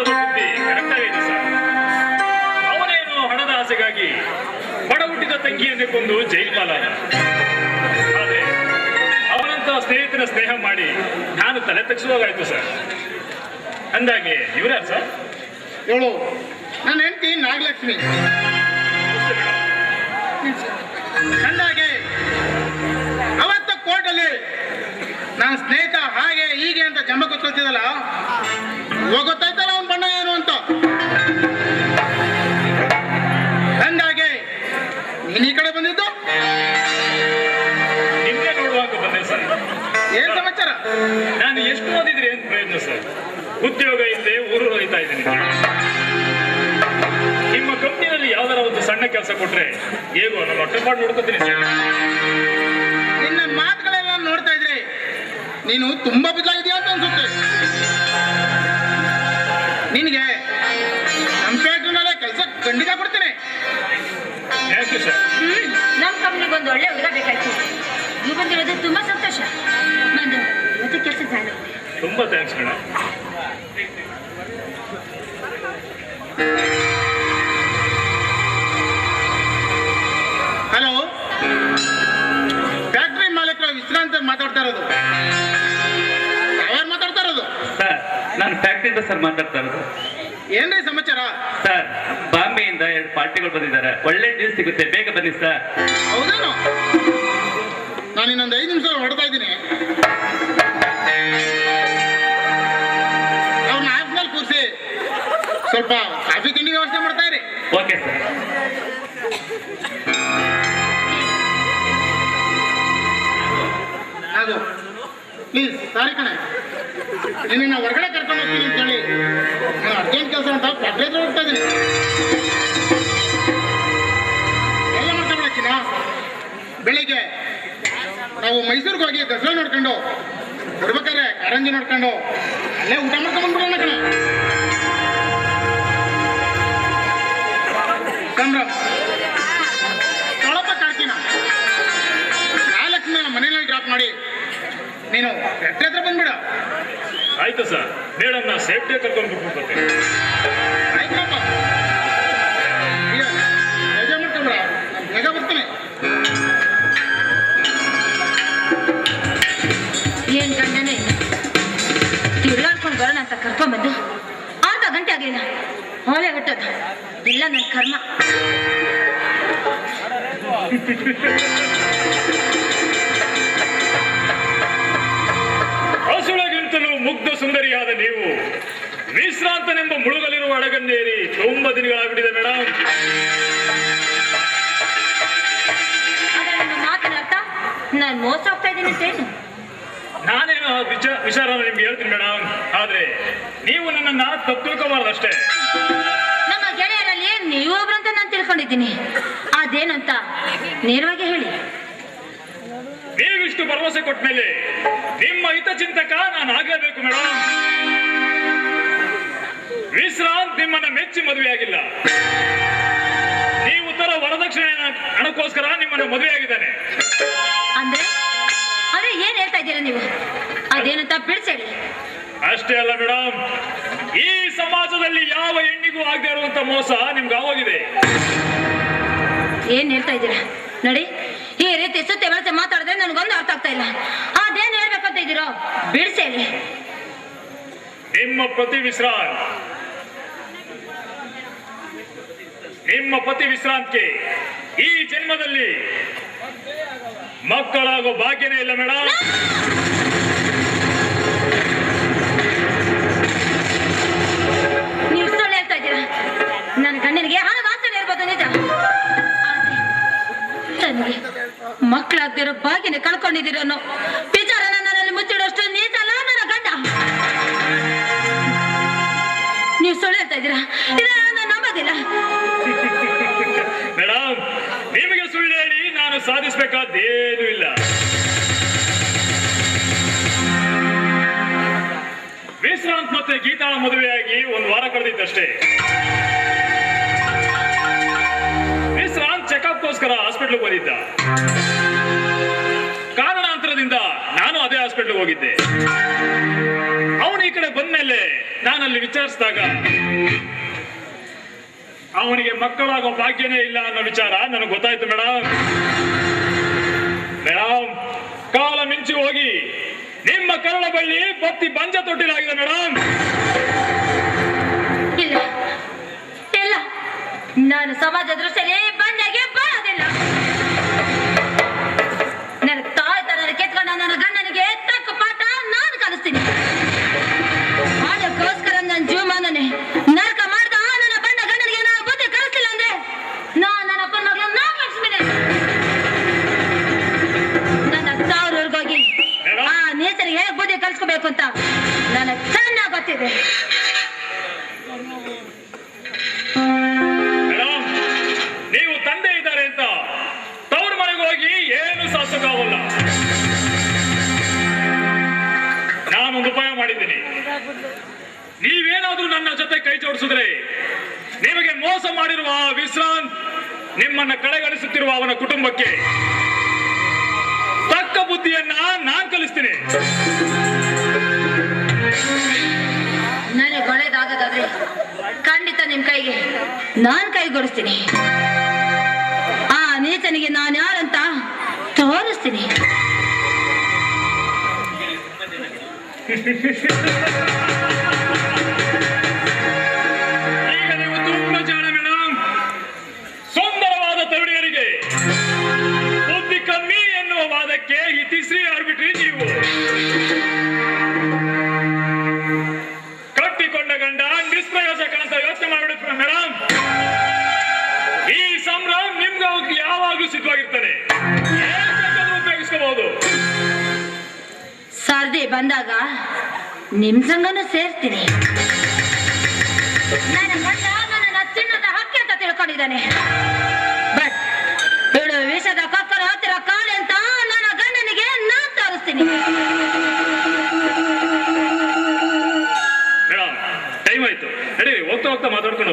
ಕೊಡದ ಬುದ್ಧಿ ಕರೆಕ್ಟಾಗಿದೆ ಸರ್ ಅವನೇನು ಹಣದ ಆಸೆಗಾಗಿ ಬಡ ಹುಟ್ಟಿದ ತಂಗಿಯನ್ನೇ ಕೊಂದು ಜೈಲ್ ಅವನಂತ ಸ್ನೇಹಿತರ ಸ್ನೇಹ ಮಾಡಿ ನಾನು ತಲೆ ತಗ್ಸುವಾಗಾಯ್ತು ಸರ್. ಅಂದಾಗೆ ಇವರ್ಯಾರು ಸರ್? ಹೇಳು ನನ್ನ ಹೆಂಡತಿ ನಾಗಲಕ್ಷ್ಮಿ. ಅಂದಾಗೆ ಅವತ್ತ ಕೋರ್ಟಲ್ಲಿ ನನ್ನ ಸ್ನೇಹಿತ ಹಾಗೆ ಹೀಗೆ ಅಂತ ಜಂಬ ಕೂತ್ಕೊಳ್ತಿದ್ದಲ್ಲ ಇವಾಗ ಏನ್ ಸಮಾಚಾರ? ನಾನು ಎಷ್ಟು ಓದಿದ್ರಿ ಏನ್ ಪ್ರಯತ್ನ ಸರ್. ಉದ್ಯೋಗ ಇಲ್ಲದೆ ಊರು ಹೋಯ್ತಾ ಇದ್ದೀನಿ. ನಿಮ್ಮ ಕಂಪ್ನಿಯಲ್ಲಿ ಯಾವ್ದಾರ ಒಂದು ಸಣ್ಣ ಕೆಲಸ ಕೊಟ್ರೆ ಹೇಗೋ ನಾನು ಹೊಟ್ಟೆ ಮಾಡಿ ನೋಡ್ಕೊತೀನಿ ನಿನ್ನ ಮಾತುಗಳೆಲ್ಲ ನೋಡ್ತಾ ಇದ್ರೆ ನೀನು ತುಂಬಾ ಬದಲಾಗಿದೆಯಾ ನೀವು ಬಂದಿರೋದು ತುಂಬಾ ಸಂತೋಷ. ನಾನು ಇವತ್ತು ಕೆಲಸ ಜಾಯ್ನ್ ತುಂಬಾ ಥ್ಯಾಂಕ್ಸ್ ಮೇಡಮ್ ಹಲೋ ಫ್ಯಾಕ್ಟ್ರಿ ಮಾಲೀಕರು ವಿಶ್ರಾಂತ ಮಾತಾಡ್ತಾ ಇರೋದು. ಯಾರು ಮಾತಾಡ್ತಾ ಇರೋದು? ಸರ್ ನಾನು ಫ್ಯಾಕ್ಟ್ರಿಯಿಂದ ಸರ್ ಮಾತಾಡ್ತಾ ಇರೋದು. ಏನ್ರಿ ಸಮಾಚಾರ? ಸರ್ ಬಾಂಬೆಯಿಂದ ಎರಡು ಪಾರ್ಟಿಗಳು ಬಂದಿದ್ದಾರೆ. ಒಳ್ಳೆ ಡೀಲ್ ಸಿಗುತ್ತೆ ಬೇಗ ಬನ್ನಿ ಸರ್. ಹೌದೇನು? ನಾನು ಇನ್ನೊಂದು ಐದು ನಿಮಿಷ ಹೊಡ್ತಾ ಇದ್ದೀನಿ. ಅವ್ರನ್ನ ಆಫ್ನಲ್ಲಿ ಕೂರಿಸಿ. ಸ್ವಲ್ಪ ಕಾಫಿ ತಿಂಡಿ ವ್ಯವಸ್ಥೆ ಮಾಡ್ತಾ ಇರಿ. ಓಕೆ ಸರ್ ಅದು. ಪ್ಲೀಸ್ ಸಾರಿ ಕಣೆ. ನಿನ್ನ ಹೊರಗಡೆ ಕರ್ಕೊಂಡು ಹೋಗ್ತೀನಿ ಅಂತ ಹೇಳಿ. ನಾನು ಅರ್ಜೆಂಟ್ ಕೆಲಸ ಅಂತ ಹತ್ರ ಹೋಗ್ತಾ ಇದ್ದೀನಿ. ನಾವು ಮೈಸೂರಿಗೆ ಹೋಗಿ ದಸರಾ ನೋಡ್ಕೊಂಡು ಬರ್ಬೇಕಾದ್ರೆ ಕಾರಂಜಿ ನೋಡ್ಕೊಂಡು ಅಲ್ಲೇ ಊಟ ಮಾಡ್ಕೊಂಡು ಬಂದ್ಬಿಡೋಣ ಸಂಭ್ರಮ ನಾಲ್ಕು ಡ್ರಾಪ್ ಮಾಡಿ ನೀನು ಹತ್ರ ಬಂದ್ಬಿಡ. ಆಯ್ತು ಸರ್ ಮೇಡಮ್ ನಾ ಸೇಫ್ಟಿ ಕರ್ಕೊಂಡು ಬಿಟ್ಬಿಡ್ತೀನಿ. ಆಯ್ತಪ್ಪ ಓಲೆ ಹೊಟ್ಟೋದು ಇಲ್ಲ ನನ್ನ ಕರ್ಮ. ಹಸುಳಗಿಂತಲೂ ಮುಗ್ಧ ಸುಂದರಿಯಾದ ನೀವು. ವಿಶ್ರಾಂತನೆಂಬ ಮುಳುಗಲಿರುವ ಅಡಗನ್ನೇರಿ ತುಂಬ ದಿನಗಳಾಗ್ಬಿಟ್ಟಿದೆ ಮೇಡಮ್ ನಾನು ಮೋಸ ಹೋಗ್ತಾ ಇದ್ದೀನಿ ನಾನೇನು ವಿಚಾರ ನಿಮ್ಗೆ ಹೇಳ್ತೀನಿ ಮೇಡಮ್ ಆದ್ರೆ ನೀವು ನನ್ನನ್ನ ತಪ್ಪು ಅಷ್ಟೇ ಗೆಳೆಯರಲ್ಲಿ ಒಬ್ರು ಅಂತ ನಾನು ತಿಳ್ಕೊಂಡಿದ್ದೀನಿ. ಅದೇನಂತ ಅಂತ ನೇರವಾಗಿ ಹೇಳಿ. ನೀವಿಷ್ಟು ಭರವಸೆ ಕೊಟ್ಟ ಮೇಲೆ ನಿಮ್ಮ ಹಿತಚಿಂತಕ ನಾನು ಆಗಲೇಬೇಕು ಮೇಡಮ್ ವಿಶ್ರಾಂತ್ ನಿಮ್ಮನ್ನ ಮೆಚ್ಚಿ ಮದುವೆಯಾಗಿಲ್ಲ ನೀವು ತರ ವರದಕ್ಷಿಣೆ ಹಣಕ್ಕೋಸ್ಕರ ನಿಮ್ಮನ್ನ ಮದುವೆಯಾಗಿದ್ದಾನೆ ಅಂದ್ರೆ ಅದೇ ಏನ್ ಹೇಳ್ತಾ ಇದ್ದೀರಾ ನೀವು? ಅದೇನಂತ ಬಿಡಿಸೇಳಿ. ಅಷ್ಟೇ ಅಲ್ಲ ಮೇಡಮ್. ಈ ಸಮಾಜದಲ್ಲಿ ಯಾವ ಹೆಣ್ಣಿಗೂ ಆಗದೆ ಇರುವಂತ ಮೋಸ ನಿಮ್ಗೆ ಆಗೋಗಿದೆ? ಏನ್ ಹೇಳ್ತಾ ಇದ್ದೀರಾ? ನೋಡಿ. ಈ ರೀತಿ ಸುತ್ತೆ ಬಳಸಿ ಮಾತಾಡಿದ್ರೆ ನನಗೊಂದು ಅರ್ಥ ಆಗ್ತಾ ಇಲ್ಲ. ಅದೇನ್ ಹೇಳ್ಬೇಕಂತ ಇದ್ದೀರೋ ಬಿಡಿಸೇಳಿ ನಿಮ್ಮ ಪತಿ ವಿಶ್ರಾಂತ್. ನಿಮ್ಮ ಪತಿ ವಿಶ್ರಾಂತ್ಗೆ ಈ ಜನ್ಮದಲ್ಲಿ ಮಕ್ಕಳಾಗೋ ಭಾಗ್ಯನೇ ಇಲ್ಲ ಮೇಡಮ್. ಗಂಡನಿಗೆ ಹಣ ವಾಸನೆ ಇರ್ಬೋದು ನಿಜ. ನನಗೆ ಮಕ್ಕಳಾಗ್ದಿರೋ ಭಾಗ್ಯನ ಕಳ್ಕೊಂಡಿದ್ದೀರನು ಅನ್ನೋ ವಿಚಾರ ನನ್ನಲ್ಲಿ ಮುಚ್ಚಿಡೋಷ್ಟು ನೀಚ ಅಲ್ಲ ನನ್ನ ಗಂಡ. ನೀವು ಸುಳ್ಳು ಹೇಳ್ತಾ ಇದ್ದೀರಾ? ಇದನ್ನ ನಾನು ನಂಬೋದಿಲ್ಲ. ಮೇಡಮ್ ನಿಮಗೆ ಸುಳ್ಳು ನಾನು ಸಾಧಿಸಬೇಕಾದ್ದೇನೂ ಇಲ್ಲ. ವಿಶ್ರಾಂತ್ ಮತ್ತೆ ಗೀತಾಳ ಮದುವೆಯಾಗಿ ಒಂದು ವಾರ ಕಳೆದಿತ್ತಷ್ಟೇ ಚೆಕಪ್ಗೋಸ್ಕರ ಹಾಸ್ಪಿಟ್ಲ್ಗೆ ಬಂದಿದ್ದ ಕಾರಣಾಂತರದಿಂದ ನಾನು ಅದೇ ಹಾಸ್ಪಿಟ್ಲ್ಗೆ ಹೋಗಿದ್ದೆ. ಅವನು ಈ ಕಡೆ ಬಂದ್ಮೇಲೆ ನಾನಲ್ಲಿ ವಿಚಾರಿಸಿದಾಗ, ಅವನಿಗೆ ಮಕ್ಕಳಾಗೋ ಭಾಗ್ಯನೇ ಇಲ್ಲ ಅನ್ನೋ ವಿಚಾರ ನನಗೆ ಗೊತ್ತಾಯ್ತು ಮೇಡಮ್ ಮೇಡಮ್ ಕಾಲ ಮಿಂಚಿ ಹೋಗಿ ನಿಮ್ಮ ಕರುಳ ಬಳ್ಳಿ ಬತ್ತಿ ಬಂಜ ತೊಟ್ಟಿಲಾಗಿದೆ ಮೇಡಮ್ ನೀವೇನಾದ್ರೂ ನನ್ನ ಜೊತೆ ಕೈ ಜೋಡಿಸಿದ್ರೆ ನಿಮಗೆ ಮೋಸ ಮಾಡಿರುವ ವಿಶ್ರಾಂತ್ ನಿಮ್ಮನ್ನ ಕಡೆಗಣಿಸುತ್ತಿರುವ ಅವನ ಕುಟುಂಬಕ್ಕೆ ತಕ್ಕ ಬುದ್ಧಿಯನ್ನ ನಾನ್ ಕಲಿಸ್ತೀನಿ. ನನಗೆ ಒಳ್ಳೇದಾಗದಾದ್ರೆ ಖಂಡಿತ ನಿಮ್ ಕೈಗೆ ನಾನ್ ಕೈಗೊಡಿಸ್ತೀನಿ ಆ ನೀಚನಿಗೆ ನಾನು ಯಾರಂತ ತೋರಿಸ್ತೀನಿ. ಬಂದಾಗ ನಿಮ್ ಸಂಗನೂ ಸೇರ್ತೀನಿ. ನನ್ನ ಗಂಡ ನನ್ನ ಚಿನ್ನದ ಹಕ್ಕಿ ಅಂತ ತಿಳ್ಕೊಂಡಿದ್ದಾನೆ. ಬಟ್ ಇವಳು ವಿಷದ ಕಕ್ಕರ ಹತ್ತಿರ ಕಾಳೆ ಅಂತ ನನ್ನ ಗಂಡನಿಗೆ ನಾನ್ ತೋರಿಸ್ತೀನಿ. ಟೈಮ್ ಆಯ್ತು. ಹೋಗ್ತಾ ಹೋಗ್ತಾ ಮಾತಾಡ್ಕೊಂಡು